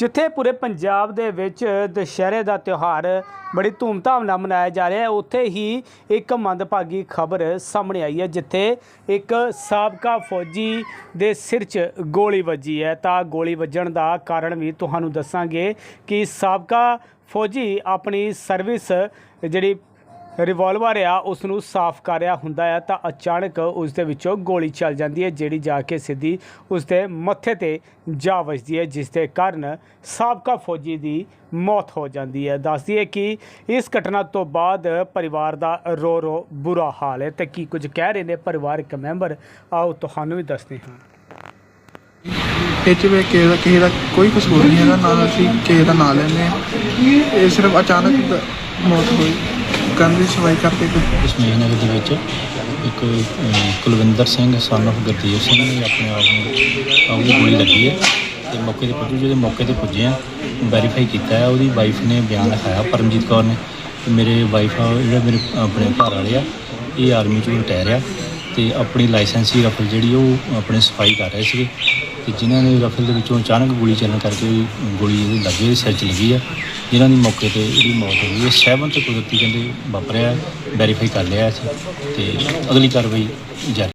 ਜਿੱਥੇ ਪੂਰੇ ਪੰਜਾਬ ਦੇ ਵਿੱਚ ਦੁਸ਼ਹਿਰੇ ਦਾ ਤਿਉਹਾਰ ਬੜੀ ਧੂਮਧਾਮ ਨਾਲ ਮਨਾਇਆ ਜਾ ਰਿਹਾ ਹੈ, ਉੱਥੇ ਹੀ ਇੱਕ ਮੰਦਭਾਗੀ ਖਬਰ ਸਾਹਮਣੇ ਆਈ ਹੈ, ਜਿੱਥੇ ਇੱਕ ਸਾਬਕਾ ਫੌਜੀ ਦੇ ਸਿਰ 'ਚ ਗੋਲੀ ਵੱਜੀ ਹੈ। ਤਾਂ ਗੋਲੀ ਵੱਜਣ ਦਾ ਕਾਰਨ ਵੀ ਤੁਹਾਨੂੰ ਦੱਸਾਂਗੇ ਕਿ ਸਾਬਕਾ ਫੌਜੀ ਆਪਣੀ ਸਰਵਿਸ ਜਿਹੜੀ ਰਿਵਾਲਵਰ ਆ ਉਸ ਨੂੰ ਸਾਫ਼ ਕਰ ਰਿਹਾ ਹੁੰਦਾ ਹੈ ਤਾਂ ਅਚਾਨਕ ਉਸ ਦੇ ਵਿੱਚੋਂ ਗੋਲੀ ਚੱਲ ਜਾਂਦੀ ਹੈ, ਜਿਹੜੀ ਜਾ ਕੇ ਸਿੱਧੀ ਉਸ ਦੇ ਮੱਥੇ ਤੇ ਜਾ ਵੱਜਦੀ ਹੈ, ਜਿਸ ਦੇ ਕਾਰਨ ਸਾਬਕਾ ਫੌਜੀ ਦੀ ਮੌਤ ਹੋ ਜਾਂਦੀ ਹੈ। ਦੱਸਦੀ ਹੈ ਕਿ ਇਸ ਘਟਨਾ ਤੋਂ ਬਾਅਦ ਪਰਿਵਾਰ ਦਾ ਰੋ ਰੋ ਬੁਰਾ ਹਾਲ ਹੈ। ਤੇ ਕੀ ਕੁਝ ਕਹਿ ਰਹੇ ਨੇ ਪਰਿਵਾਰਕ ਮੈਂਬਰ? ਆਓ ਤੁਹਾਨੂੰ ਵੀ ਦੱਸਦੇ ਹਾਂ। ਇਹ 'ਚ ਵੀ ਕਿਸੇ ਦਾ ਕਿਸੇ ਦਾ ਕੋਈ ਕਸੂਰ ਨਹੀਂ ਹੈਗਾ, ਨਾ ਅਸੀਂ ਕਿਸੇ ਦਾ ਨਾਂ ਲੈਂਦੇ ਹਾਂ। ਇਹ ਸਿਰਫ ਅਚਾਨਕ ਮੌਤ ਹੋਈ। ਕੰਨ ਦੀ ਸਵਾਈ ਕਰਦੇ ਕੋਈ? ਇਸ ਮਹੀਨੇ ਦੇ ਵਿੱਚ ਇੱਕ ਅਹ, ਕੁਲਵਿੰਦਰ ਸਿੰਘ ਸਨ of ਗੁਰਦੇਵ ਸਿੰਘ ਨੇ ਆਪਣੇ ਆਪ ਨੂੰ ਉਹਦੀ ਗੋਲੀ ਲੱਗੀ ਹੈ ਤੇ ਮੌਕੇ ਤੇ ਪੁੱਜੇ। ਜਦੋਂ ਮੌਕੇ ਤੇ ਪੁੱਜੇ ਆ ਵੈਰੀਫਾਈ ਕੀਤਾ ਹੈ ਉਹਦੀ ਵਾਈਫ ਨੇ ਬਿਆਨ ਲਿਖਾਇਆ ਪਰਮਜੀਤ ਕੌਰ ਨੇ। ਕਿ ਮੇਰੇ ਵਾਈਫ ਆ ਜਿਹੜਾ ਮੇਰੇ ਆਪਣੇ ਘਰ ਵਾਲੇ ਆ ਇਹ ਆਰਮੀ ਚੋਂ ਰਿਟਾਇਰ ਆ। ਤੇ ਆਪਣੀ ਲਾਇਸੈਂਸੀ ਰਫਲ ਜਿਹੜੀ ਉਹ ਆਪਣੇ ਸਫ਼ਾਈ ਕਰ ਰਹੇ ਸੀਗੇ। ਤੇ ਜਿਨ੍ਹਾਂ ਨੇ ਰਫਲ ਦੇ ਵਿੱਚੋਂ ਅਚਾਨਕ ਗੋਲੀ ਚੱਲਣ ਕਰਕੇ ਗੋਲੀ ਇਹਦੇ ਲੱਗੀ ਸਿਰ 'ਚ ਲੱਗੀ ਆ, ਜਿਨ੍ਹਾਂ ਦੀ ਮੌਕੇ ਤੇ ਇਹਦੀ ਮੌਤ ਹੋ ਗਈ ਹੈ ਸੈਵਨ ਤੇ ਕੁਦਰਤੀ ਕਹਿੰਦੇ ਵਾਪਰਿਆ, ਵੈਰੀਫਾਈ ਕਰ ਲਿਆ ਅਸੀਂ ਤੇ ਅਗਲੀ ਕਾਰਵਾਈ ਜਾਰੀ